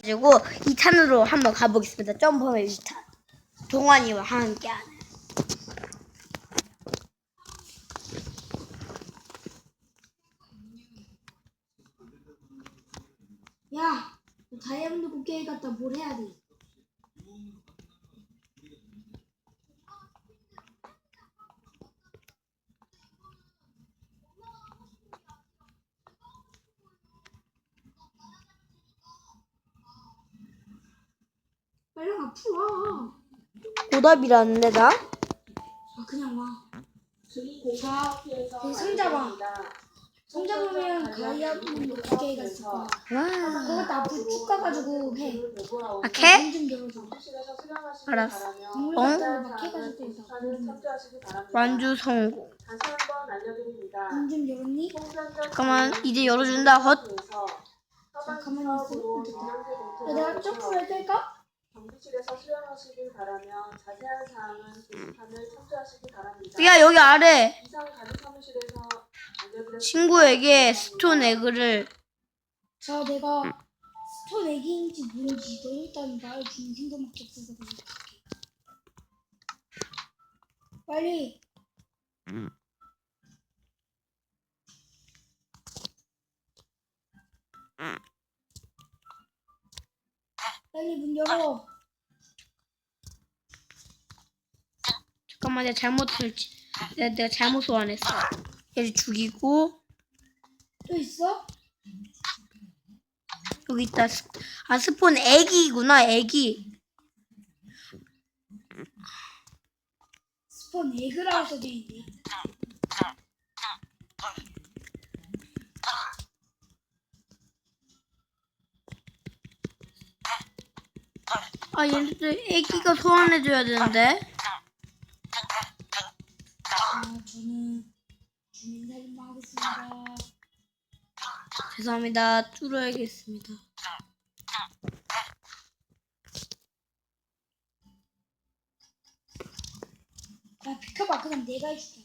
가지고 2탄으로 한번 가보겠습니다. 점프맨 2탄. 동환이와 함께하는. 야, 너 다이아몬드 국회에 갔다 뭘 해야 돼? 빨리 앞으로 와. 오답이라는데 나? 아, 그냥 와. 그 상자 봐. 상자 보면 다이아몬드 국회에 갔을 거야. 와. 그것도 앞으로 쭉 가가지고 해. 아, 캐? 문좀 열어줘. 알았어. 동물 어? 해가지고 해서. 완주 성공. 문좀 열었니? 잠깐만, 이제 열어준다. 헛. 잠깐만 있어. 야, 내가 점프를 뗄까? 경비실에서 수령하시길 바라며 자세한 사항은 게시판을 참조하시기 바랍니다. 야, 여기 아래. 이상 다른 사무실에서 알려드렸습니다. 친구에게 스톤 에그를. 자, 내가 스톤 애기인지 뭔지 너 일단 말해주는 생각밖에 없어서 갈게. 빨리. 빨리 문 열어. 잠깐만, 내가 잘못했지. 내가, 내가 잘못 소환했어. 얘를 죽이고, 또 있어? 여기 있다. 스- 아, 스폰 애기구나, 애기. 스폰 에그라고 써져 있네. 아, 얘네들 애기가 소환해줘야 되는데. 아, 저는 주민 살인마 하겠습니다. 죄송합니다. 뚫어야겠습니다. 야, 비켜봐. 그냥 내가 해줄게.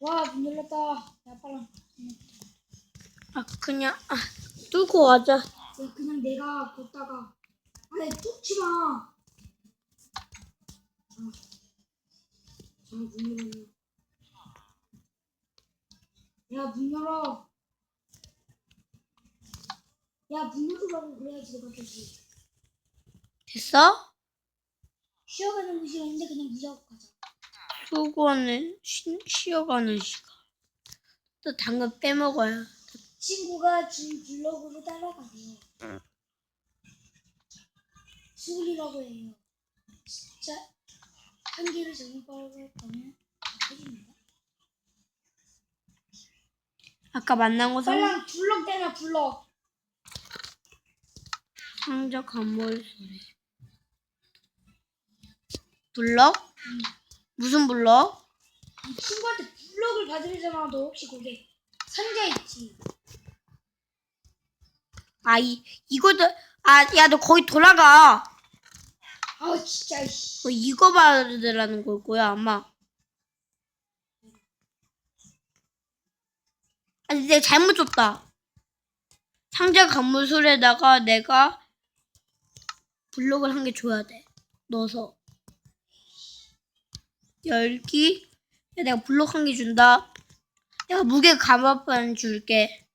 와, 문 열렸다. 야, 빨리. 아, 그냥, 아, 뚫고 가자. 야, 그냥 내가 걷다가. 아니, 뚫지 마. 자, 자, 문 열어. 야, 문 열어. 야, 문 열으라고 그래야지 내가 되지. 됐어? 쉬어가는 그 시간인데 그냥 무작위 가자. 수고하는, 쉬, 쉬어가는 시간. 또 당근 빼먹어야. 친구가 준 블로그로 따라가세요. 수울이라고 해요. 진짜 한 개를 잘못 받을 거면 해줍니다. 아까 만난 곳은 빨랑 블럭 떼나 블럭. 상자 건물 소리. 블럭? 무슨 블럭? 이 친구한테 블럭을 받으려잖아. 너 혹시 거기 상자 있지? 아, 이, 이거도, 아, 야, 너 거기 돌아가. 아우 진짜 씨. 뭐 이거 받으라는 걸 거야, 아마. 아니, 내가 잘못 줬다. 상자 건물술에다가 내가 블록을 한 개 줘야 돼. 넣어서. 열기. 야, 내가 블록 한 개 준다. 내가 무게 감압반 줄게.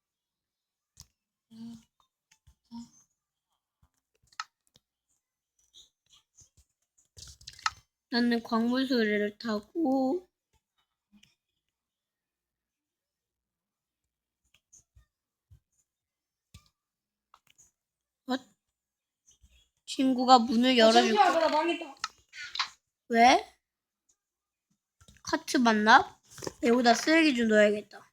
나는 광물소리를 타고 어? 친구가 문을 열어줄 야, 나 망했다. 왜? 카트 맞나? 여기다 쓰레기 좀 넣어야겠다.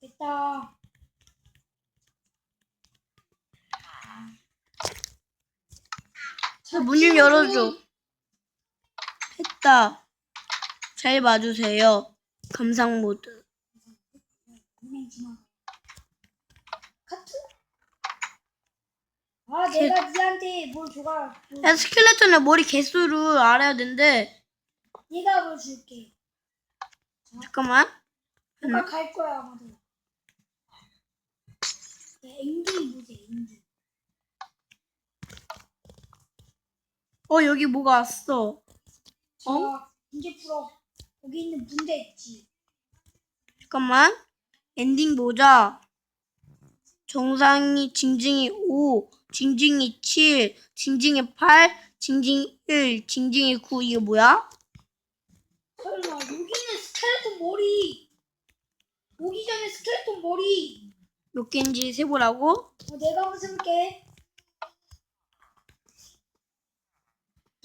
됐다. 문좀 열어줘. 했다. 잘 봐주세요. 감상 모드. 아, 내가 니한테 뭘 줘가. 뭐, 야, 스켈레톤의 머리 개수를 알아야 된대. 얘가 뭘 줄게. 잠깐만. 내가 갈 거야 아마도. 야, 엔딩 뭐지 엔딩. 어 여기 뭐가 왔어. 자 문제 풀어. 여기 있는 문제 있지. 잠깐만. 엔딩 보자. 정상이 징징이 5, 징징이 7, 징징이 8, 징징이 1, 징징이 9 이게 뭐야? 설마 여기는 스켈레톤 머리. 오기 전에 스켈레톤 머리. 몇 개인지 세보라고? 어, 내가 한번 해볼게.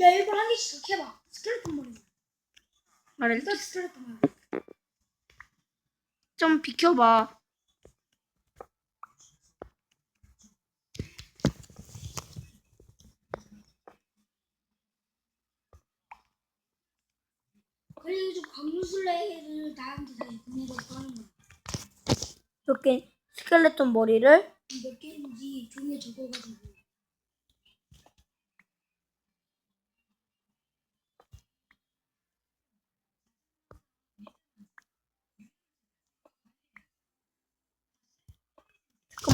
야 이걸 한 개씩 더 해봐. 스켈레톤 머리. 말을 일단 스켈레톤 머리. 좀 비켜봐. 그래가지고 광무술래를 나한테 다 보내고 하는 거야. 몇 개, 스켈레톤 머리를 몇 개인지 종이에 적어가지고.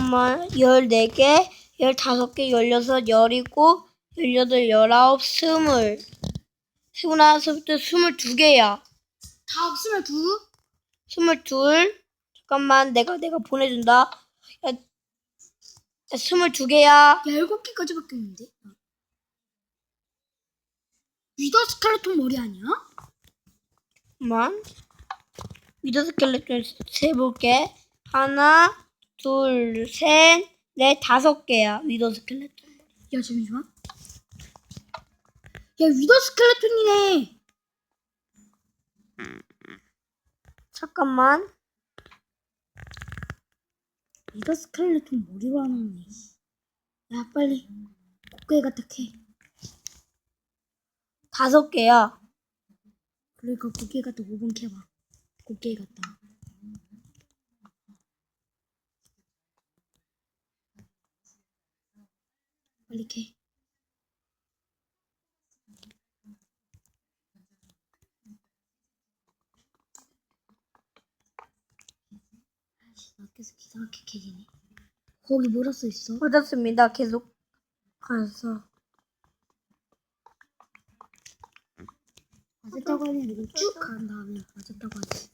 잠깐만 14개, 15개, 16, 17, 18, 19, 20 스물하나서부터 22개야. 다 없으면 두? 22 잠깐만 내가 내가 보내준다. 야, 야 22개야. 야 일곱 개까지밖에 없는데. 위더 스켈레톤 머리 아니야? 잠깐만. 위더 스켈레톤 세볼게. 하나 둘 셋 넷 다섯 개야 위더 스켈레톤 야 잠시만. 야 위더 스켈레톤이네. 잠깐만 위더 스켈레톤 머리로 하는 거네. 야 빨리 곡괭이 캐. 다섯 개야 그러니까 곡괭이 갖다 5분 캐봐. 곡괭이 갖다. 빨리 캐. 아이씨, 나 계속 이상하게 캐지네. 거기 뭐라 써 있어? 맞았습니다 계속 가서 맞았다고 하면 이거 쭉 간 다음에 맞았다고 하지.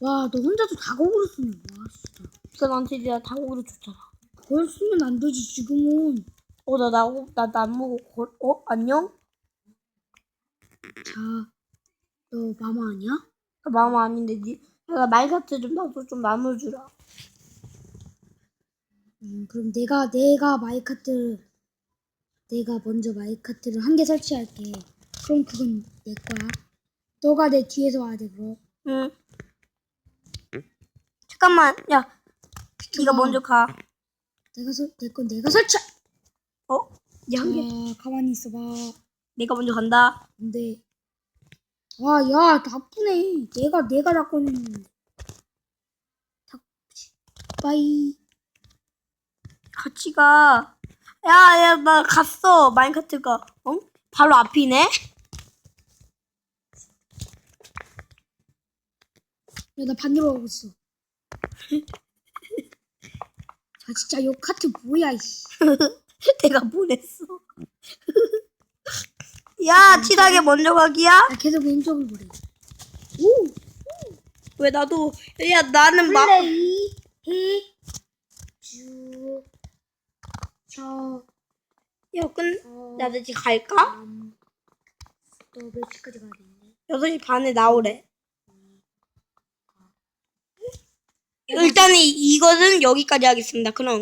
와, 너 혼자서 다곡으로 쓰네. 와, 진짜. 진짜 나한테 내가 다고기를 줬잖아 그걸 쓰면 안 되지, 지금은. 어 나 나고 나 나무고 걸- 어 안녕 자, 너 마마 아니야? 나 마음 아닌데 니 내가 말같아 좀 나도 좀 나무 주라 음, 그럼 내가, 내가 마이카트, 내가 먼저 마이카트를 한 개 설치할게. 그럼 그건 내 거야. 너가 내 뒤에서 와야 돼, 그럼. 응 잠깐만 야 네가. 먼저 가 내가 설, 내건 내가 설치! 어? 자, 야, 한 개. 가만히 있어봐. 내가 먼저 간다. 근데, 와, 야, 나쁘네. 내가, 내가 나 꺼냈는데. 탁, 빠이. 같이 가. 야, 야, 나 갔어. 마인카트가. 어? 바로 앞이네? 야, 나 반대로 가고 있어. 아, 진짜 요 카트 뭐야, 이씨. 내가 보냈어. 야, 친하게 먼저 가기야? 나 계속 왼쪽을 보래. 오! 왜 나도, 야, 나는 막, 플레이, 주, 저, 야, 끝, 어, 나도 이제 갈까? 음, 너 몇 시까지 가야 되는데? 6시 반에 나오래. 일단은 이- 이것은 여기까지 하겠습니다. 그럼.